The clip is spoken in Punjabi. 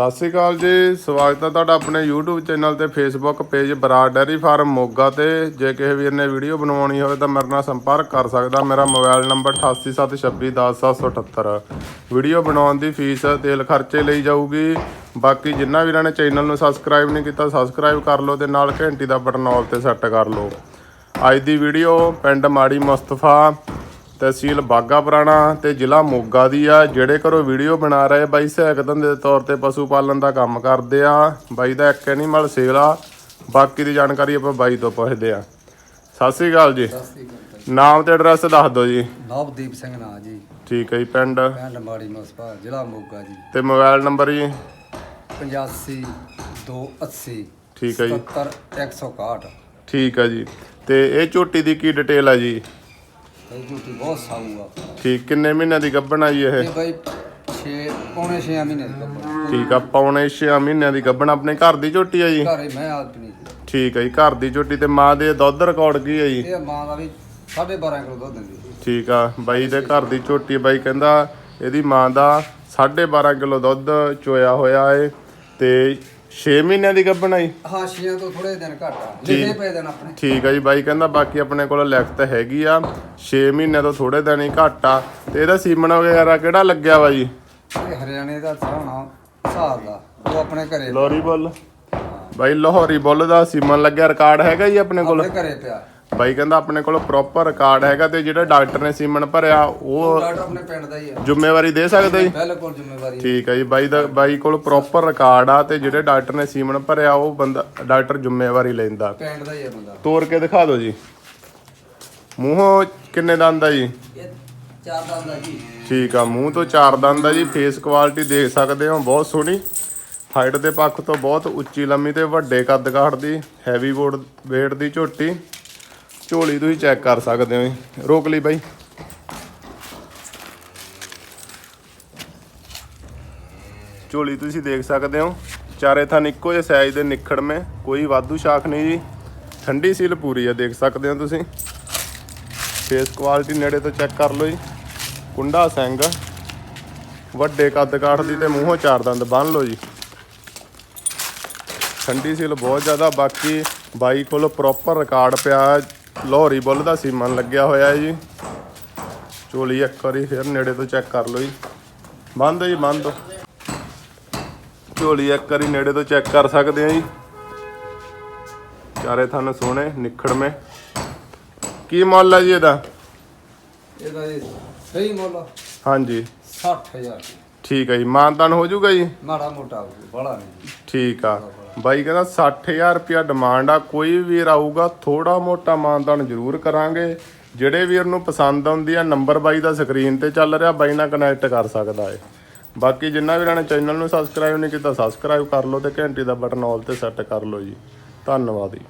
ਸਤਿ ਸ਼੍ਰੀ ਅਕਾਲ ਜੀ, ਸਵਾਗਤ ਹੈ ਤੁਹਾਡਾ ਆਪਣੇ YouTube ਚੈਨਲ ਤੇ Facebook page Brar dairy farm Moga ਤੇ। ਜੇ ਕਿਸੇ ਵੀਰ ਨੇ ਵੀਡੀਓ ਬਣਵਾਉਣੀ ਹੋਵੇ ਤਾਂ ਮੇਰੇ ਨਾਲ ਸੰਪਰਕ ਕਰ ਸਕਦਾ, ਮੇਰਾ ਮੋਬਾਈਲ ਨੰਬਰ 8876210778 ਵੀਡੀਓ ਬਣਾਉਣ ਦੀ ਫੀਸ ਤੇਲ ਖਰਚੇ ਲਈ ਜਾਊਗੀ। ਬਾਕੀ ਜਿੰਨਾ ਵੀਰਾਂ ਨੇ ਚੈਨਲ ਨੂੰ ਸਬਸਕ੍ਰਾਈਬ ਨਹੀਂ ਕੀਤਾ ਸਬਸਕ੍ਰਾਈਬ ਕਰ ਲਓ ਤੇ ਨਾਲ ਘੰਟੀ ਦਾ ਬਟਨ ਆਲ ਤੇ ਸੈੱਟ ਕਰ ਲਓ। ਅੱਜ ਦੀ ਵੀਡੀਓ ਪਿੰਡ ਮਾੜੀ ਮੁਸਤਫਾ। ਤਹਿਸੀਲ ਬਾਗਾ ਪੁਰਾਣਾ ਤੇ ਜ਼ਿਲ੍ਹਾ ਮੋਗਾ ਦੀ ਆ। ਜਿਹੜੇ ਘਰੋਂ ਵੀਡੀਓ ਬਣਾ ਰਹੇ ਬਾਈ ਸਹਾਇਕ ਧੰਦੇ ਦੇ ਤੌਰ ਤੇ ਪਸ਼ੂ ਪਾਲਣ ਦਾ ਕੰਮ ਕਰਦੇ ਆ। ਬਾਈ ਦਾ ਇੱਕ ਐਨੀਮਲ ਸੇਲ। ਆ ਬਾਕੀ ਦੀ ਜਾਣਕਾਰੀ ਆਪਾਂ ਬਾਈ ਤੋਂ ਪੁੱਛਦੇ ਆ। ਸਤਿ ਸ੍ਰੀ ਅਕਾਲ ਜੀ। ਨਾਮ ਤੇ ਐਡਰੈਸ ਦੱਸ ਦਿਓ ਜੀ। ਨਵਦੀਪ ਸਿੰਘ ਨਾਂ ਜੀ। ਠੀਕ ਹੈ ਜੀ ਪਿੰਡ? ਪਿੰਡ ਮਾੜੀ ਮੁਸਪਾ ਜ਼ਿਲ੍ਹਾ ਮੋਗਾ ਜੀ। ਤੇ ਮੋਬਾਈਲ ਨੰਬਰ ਜੀ? 85 280 ਠੀਕ ਹੈ ਜੀ। 77 161 ਠੀਕ ਹੈ ਜੀ। ਤੇ ਇਹ ਝੋਟੀ ਦੀ ਕੀ ਡਿਟੇਲ ਆ ਜੀ? ਬਹੁਤ ਸਾਊ ਆ। ਠੀਕ ਕਿੰਨੇ ਮਹੀਨਿਆਂ ਦੀ ਗੱਭਣ ਆ ਜੀ ਇਹ? ਇਹ ਬਾਈ 6 ਪੌਣੇ 6 ਮਹੀਨੇ ਦੀ ਕੱਪੜਾ ਠੀਕ ਆ ਪੌਣੇ 6 ਮਹੀਨਿਆਂ ਦੀ ਗੱਭਣ। ਆਪਣੇ ਘਰ ਦੀ ਝੋਟੀ ਆ ਜੀ? ਘਰੇ ਮੈਂ ਆਦਮੀ ਜੀ। ਠੀਕ ਹੈ ਜੀ ਘਰ ਦੀ ਝੋਟੀ ਤੇ ਮਾਂ ਦੇ ਦੁੱਧ ਰਿਕਾਰਡ ਕੀ ਹੈ ਜੀ? ਇਹ ਮਾਂ ਦਾ ਵੀ 12.5 ਕਿਲੋ ਦੁੱਧ ਦਿੰਦੀ ਠੀਕ ਆ ਬਾਈ ਦੇ ਘਰ ਦੀ ਝੋਟੀ ਬਾਈ ਕਹਿੰਦਾ ਇਹਦੀ ਮਾਂ ਦਾ 12.5 ਕਿਲੋ ਦੁੱਧ ਚੋਇਆ ਹੋਇਆ ਏ ਤੇ 6 ਮਹੀਨਿਆਂ ਦੀ ਗੱਭਣ ਆਈ? ਹਾਂ ਛੀਆਂ ਤੋਂ ਥੋੜੇ ਦਿਨ ਘੱਟ ਆ। ਲਿਖੇ ਪਏ ਦਿਨ ਆਪਣੇ। ਠੀਕ ਆ ਜੀ ਬਾਈ ਕਹਿੰਦਾ ਬਾਕੀ ਆਪਣੇ ਕੋਲ ਲਿਖਤ ਹੈਗੀ ਆ। 6 ਮਹੀਨਿਆਂ ਤੋਂ ਥੋੜੇ ਦਿਨ ਹੀ ਘੱਟ ਆ। ਤੇ ਇਹਦਾ ਸੀਮਨ ਵਗੈਰਾ ਕਿਹੜਾ ਲੱਗਿਆ ਵਾ ਜੀ? ਇਹ ਹਰਿਆਣੇ ਦਾ ਸੋਹਣਾ ਹਿਸਾਬ ਦਾ। ਉਹ ਆਪਣੇ ਘਰੇ ਲੋਰੀ ਬੁੱਲ। ਬਾਈ ਲਾਹੌਰੀ ਬੁੱਲ ਦਾ ਸੀਮਨ ਲੱਗਿਆ ਰਿਕਾਰਡ ਹੈਗਾ ਜੀ ਆਪਣੇ ਕੋਲ? ਆਪਣੇ ਘਰੇ ਪਿਆ। ਬਾਈ ਕਹਿੰਦਾ ਆਪਣੇ ਕੋਲ ਪ੍ਰੋਪਰ ਰਿਕਾਰਡ ਹੈਗਾ ਤੇ ਜਿਹੜਾ ਡਾਕਟਰ ਨੇ ਸੀਮਨ ਭਰਿਆ ਉਹ ਡਾਕਟਰ ਆਪਣੇ ਪਿੰਡ ਦਾ ਹੀ ਆ। ਜ਼ਿੰਮੇਵਾਰੀ ਦੇ ਸਕਦਾ ਜੀ? ਬਿਲਕੁਲ ਜ਼ਿੰਮੇਵਾਰੀ ਠੀਕ ਹੈ ਜੀ ਬਾਈ ਦਾ ਬਾਈ ਕੋਲ ਪ੍ਰੋਪਰ ਰਿਕਾਰਡ ਆ ਤੇ ਜਿਹੜੇ ਡਾਕਟਰ ਨੇ ਸੀਮਨ ਭਰਿਆ ਉਹ ਬੰਦਾ ਡਾਕਟਰ ਜ਼ਿੰਮੇਵਾਰੀ ਲੈਂਦਾ। ਪਿੰਡ ਦਾ ਹੀ ਆ ਬੰਦਾ। ਤੋੜ ਕੇ ਦਿਖਾ ਦਿਓ ਜੀ। ਮੂੰਹੋਂ ਕਿੰਨੇ ਦੰਦ ਆ ਜੀ? ਇਹ ਚਾਰ ਦੰਦ ਦਾ ਜੀ। ਠੀਕ ਆ ਮੂੰਹ ਤੋਂ ਚਾਰ ਦੰਦ ਆ ਜੀ। ਫੇਸ ਕੁਆਲਿਟੀ ਦੇਖ ਸਕਦੇ ਹੋ ਬਹੁਤ ਸੋਹਣੀ। ਹਾਈਟ ਦੇ ਪੱਖ ਤੋਂ ਬਹੁਤ ਉੱਚੀ ਲੰਮੀ ਤੇ ਵੱਡੇ ਕੱਦ ਕਾਠ ਦੀ ਹੈਵੀ ਬੋਰਡ weight ਦੀ ਝੋਟੀ। ਝੋਲੀ ਤੁਸੀਂ ਚੈੱਕ ਕਰ ਸਕਦੇ ਹੋ ਜੀ। ਰੋਕ ਲਈ ਬਾਈ। ਝੋਲੀ ਤੁਸੀਂ ਦੇਖ ਸਕਦੇ ਹੋ। ਚਾਰੇ ਥਾਂ ਇੱਕੋ ਜਿਹੇ ਸਾਈਜ਼ ਦੇ ਨਿਖੜਵੇਂ। ਕੋਈ ਵਾਧੂ ਸ਼ਾਖ ਨਹੀਂ ਜੀ। ਠੰਡੀ ਸੀਲ ਪੂਰੀ ਆ, ਦੇਖ ਸਕਦੇ ਹੋ ਤੁਸੀਂ। ਫੇਸ ਕੁਆਲਿਟੀ ਨੇੜੇ ਤੋਂ ਚੈੱਕ ਕਰ ਲਓ ਜੀ। ਕੁੰਡਾ ਸਿੰਘ। ਵੱਡੇ ਕੱਦ ਕਾਠ ਦੀ ਤੇ ਮੂੰਹੋਂ ਚਾਰ ਦੰਦ ਬੰਨ ਲਓ ਜੀ। ਠੰਡੀ ਸੀਲ ਬਹੁਤ ਜ਼ਿਆਦਾ, ਬਾਕੀ ਬਾਈ ਕੋਲ ਪ੍ਰੋਪਰ ਰਿਕਾਰਡ ਪਿਆ ਲਾਹੌਰੀ ਬੁੱਲ ਦਾ ਸੀਮਨ ਲੱਗਿਆ ਹੋਇਆ ਹੈ ਜੀ। ਚੋਲੀ ਇੱਕ ਵਾਰੀ ਫਿਰ ਨੇੜੇ ਤੋਂ ਚੈੱਕ ਕਰ ਲਓ ਜੀ। ਬੰਨ ਦਿਓ ਜੀ ਬੰਨ ਦਿਓ ਝੋਲੀ ਇੱਕ ਵਾਰੀ ਨੇੜੇ ਤੋਂ ਚੈੱਕ ਕਰ ਸਕਦੇ ਆ ਜੀ। ਚਾਰੇ ਥਣ ਸੋਹਣੇ ਨਿਖੜਵੇਂ ਕੀ ਮੁੱਲ ਹੈ ਜੀ ਇਹਦਾ? ਇਹਦਾ ਇਹ ਸਹੀ ਮੁੱਲ ਹਾਂਜੀ। 60000 ਠੀਕ ਹੈ ਜੀ ਮਾਨਤਾਨ ਹੋ ਜਾਊਗਾ ਜੀ? ਮਾੜਾ ਮੋਟਾ ਬੜਾ ਨਹੀਂ। ਠੀਕ ਆ। ਬਾਈ ਕਹਿੰਦਾ 60000 ਰੁਪਿਆ ਡਿਮਾਂਡ ਆ, ਕੋਈ ਵੀਰ ਆਊਗਾ ਥੋੜਾ ਮੋਟਾ ਮਾਨਦਾਨ ਜ਼ਰੂਰ ਕਰਾਂਗੇ। ਜਿਹੜੇ ਵੀਰ ਨੂੰ ਪਸੰਦ ਆਉਂਦੀ ਆ ਨੰਬਰ ਬਾਈ ਦਾ ਸਕਰੀਨ ਤੇ ਚੱਲ ਰਿਹਾ, ਬਾਈ ਨਾਲ ਕਨੈਕਟ ਕਰ ਸਕਦਾ ਏ। ਬਾਕੀ ਜਿੰਨਾ ਵੀਰਾਂ ਨੇ ਚੈਨਲ ਨੂੰ ਸਬਸਕ੍ਰਾਈਬ ਨਹੀਂ ਕੀਤਾ ਸਬਸਕ੍ਰਾਈਬ ਕਰ ਲਓ ਤੇ ਘੰਟੀ ਦਾ ਬਟਨ ਆਲ ਤੇ ਸੈੱਟ ਕਰ ਲਓ ਜੀ। ਧੰਨਵਾਦ ਜੀ।